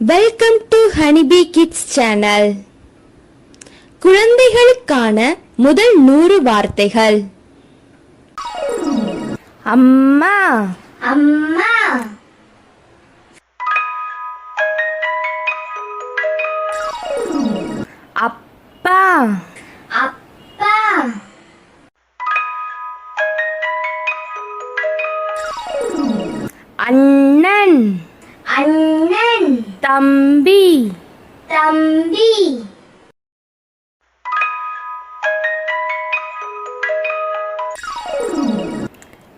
Welcome to Honeybee kids channel குழந்தைகளுக்கான முதல் நூறு வார்த்தைகள். அம்மா. அம்மா. அப்பா. அப்பா. அண்ணன். அண்ணன் தம்பி. தம்பி.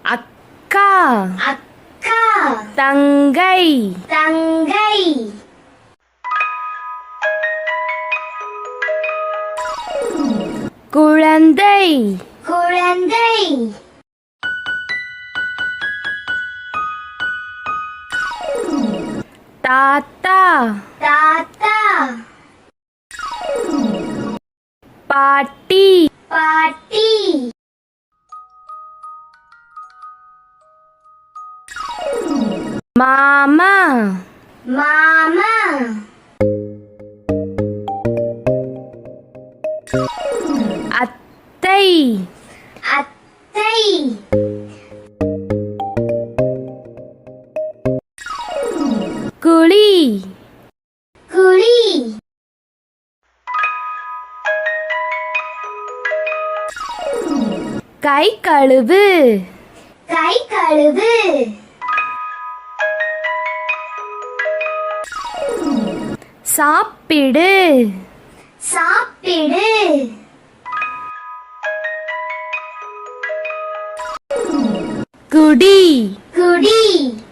அக்கா. அக்கா. தங்கை. தங்கை. குழந்தை. குழந்தை. தாத்தா. தாத்தா. பாட்டி. பாட்டி. மாமா. மாமா. அத்தை. அத்தை. குழி. கை கழுவு. கை கழுவு. சாப்பிடு. சாப்பிடு. குடி. குடி.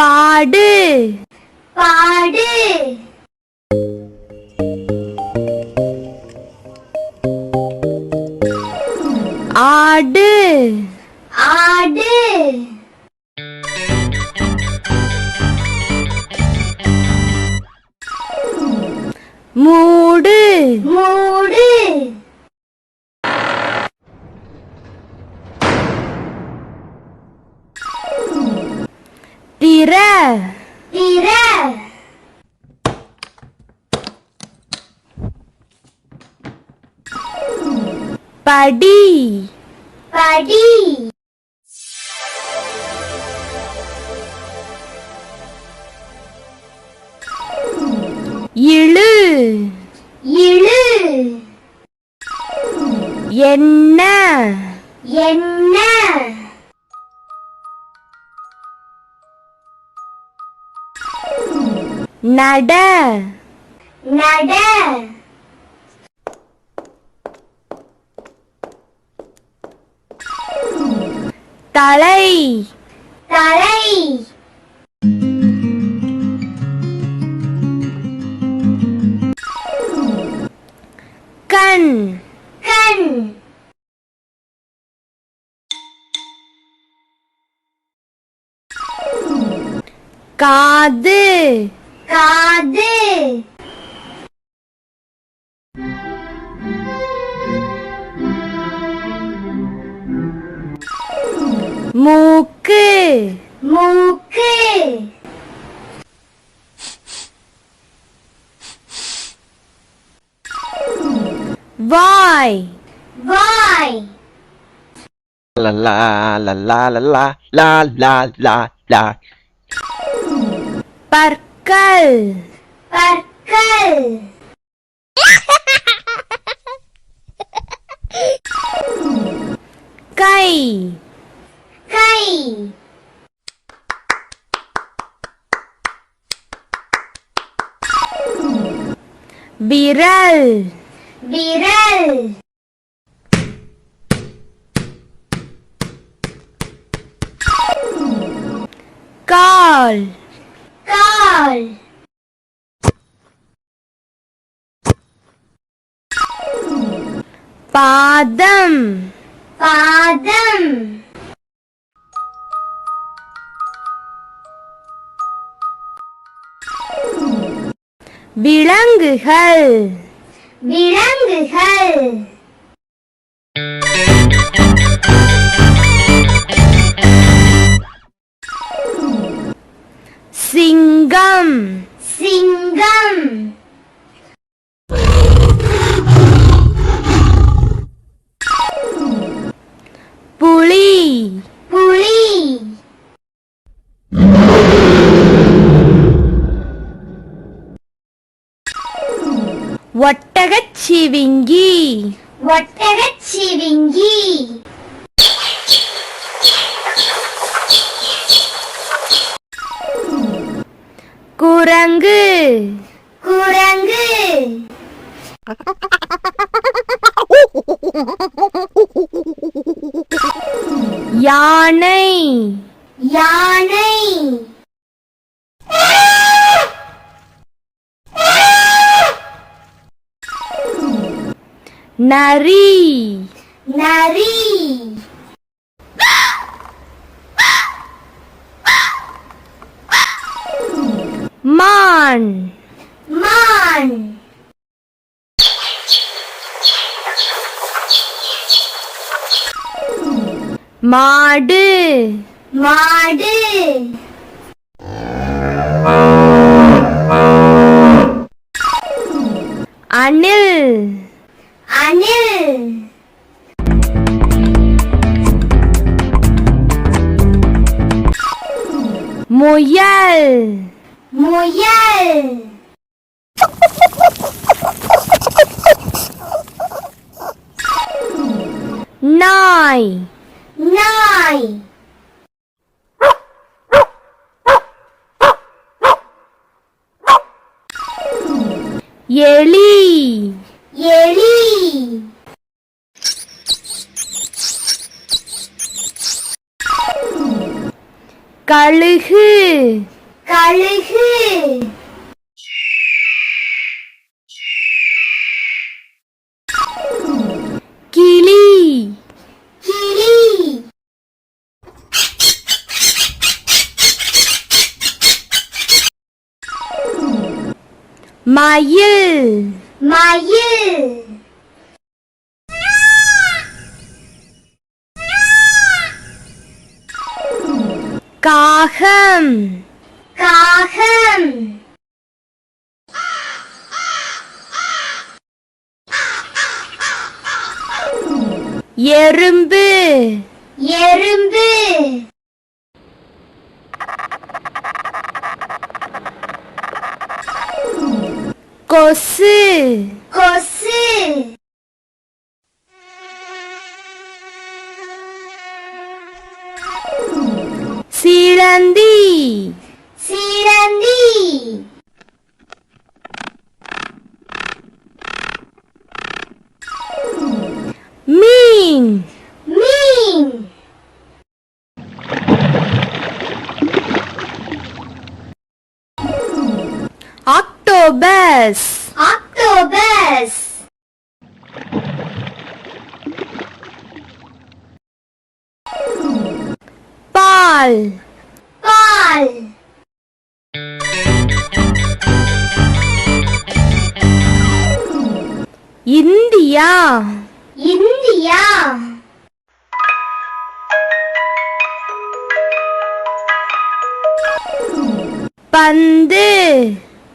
പാട്. പാട്. ആട്. ആട്. മൂട്. മൂ திற திற படி. படி. இழு. இழு. என்ன என்ன நட. நட. தலை. தலை. கண். கண். காது. காது மூக்கு மூக்கு வாய் வாய் la la la la la la la la la la பற்கள். பற்கள். கை. கை. விரல். விரல். கால். கால் பாதம் பாதம் விலங்குகள் விலங்குகள் சிங்கம். புலி. புலி. ஒட்டகச் சிவிங்கி. ஒட்டகச் சிவிங்கி. குரங்கு. குரங்கு. யானை. யானை. நரி. நரி. மான். மான். மாடு. மாடு. அணில். அணில். முயல். முயல் நாய் நாய் எலி. எலி. கழுகு. கழுகு. கிளி. கிளி. மயில். மயில். காகம். காகம். எறும்பு. எறும்பு. கொசு. கொசு. சிலந்தி. சிலந்தி மீன் மீன் ஆக்டோபஸ் ஆக்டோபஸ் பால் பால் இந்தியா. இந்தியா. பந்து.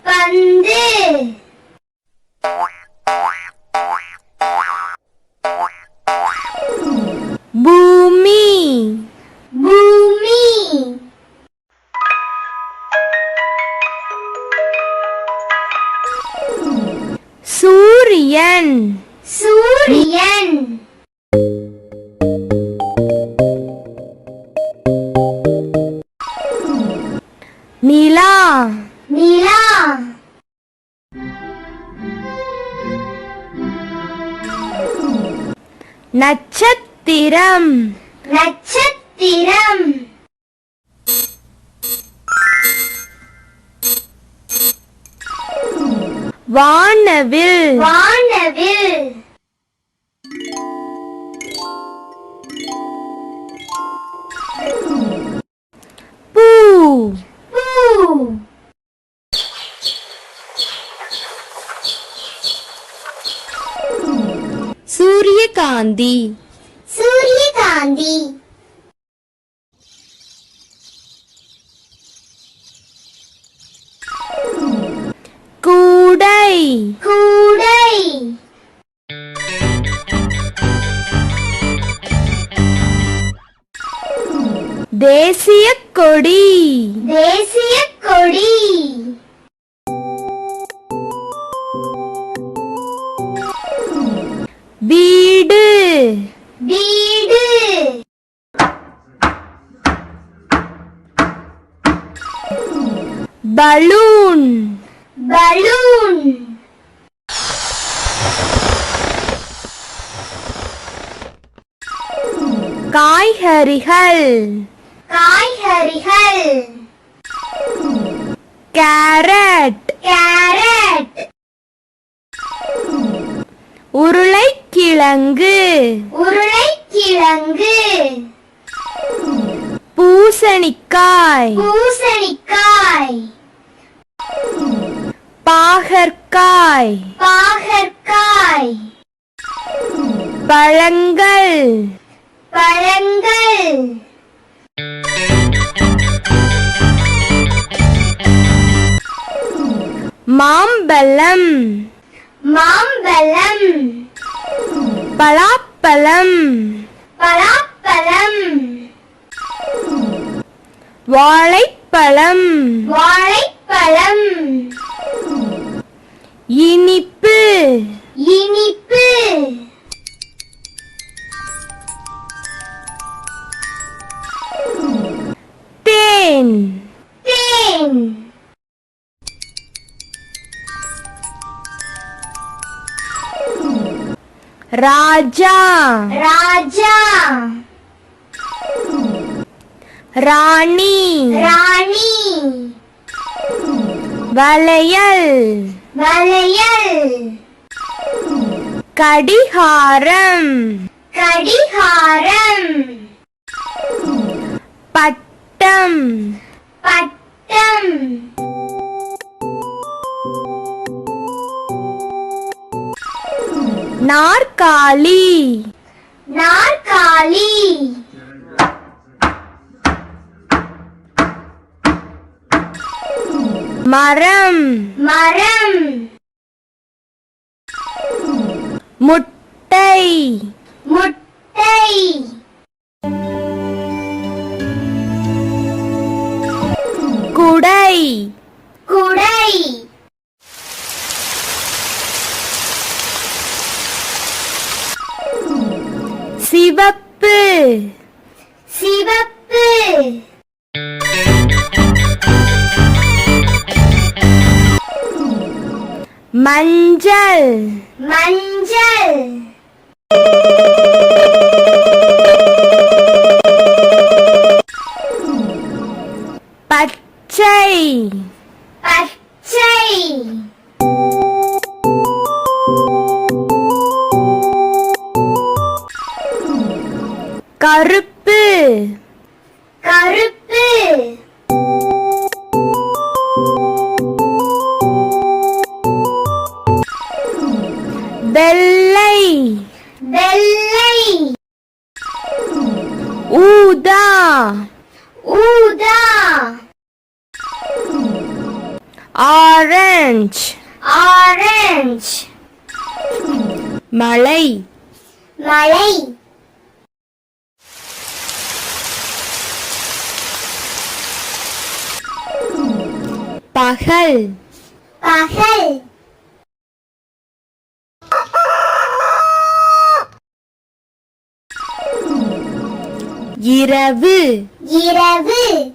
பந்து. நட்சத்திரம். நட்சத்திரம். வானவில். வானவில். சூரியகாந்தி. சூரியகாந்தி. கூடை. கூடை. தேசிய கொடி. தேசிய பலூன். பலூன். காய்கறிகள். காய்கறிகள். கேரட். கேரட். உருளைக்கிழங்கு. உருளைக்கிழங்கு. பூசணிக்காய். பூசணிக்காய். பாகற்காய். பாகற்காய். பழங்கள். பழங்கள். மாம்பழம். மாம்பழம். பலாப்பழம். பலாப்பழம். வாழைப்பழம். வாழைப்பழம் இனிப்பு. இனிப்பு. தேன். தேன். ராஜா. ராஜா. ராணி. ராணி. வளையல். வளையல். கடிகாரம். கடிகாரம். பட்டம். பட்டம். நாற்காலி. நாற்காலி. மரம். மரம். முட்டை. முட்டை. மஞ்சள். மஞ்சள். மலை மலை பகல். பகல். இரவு. இரவு.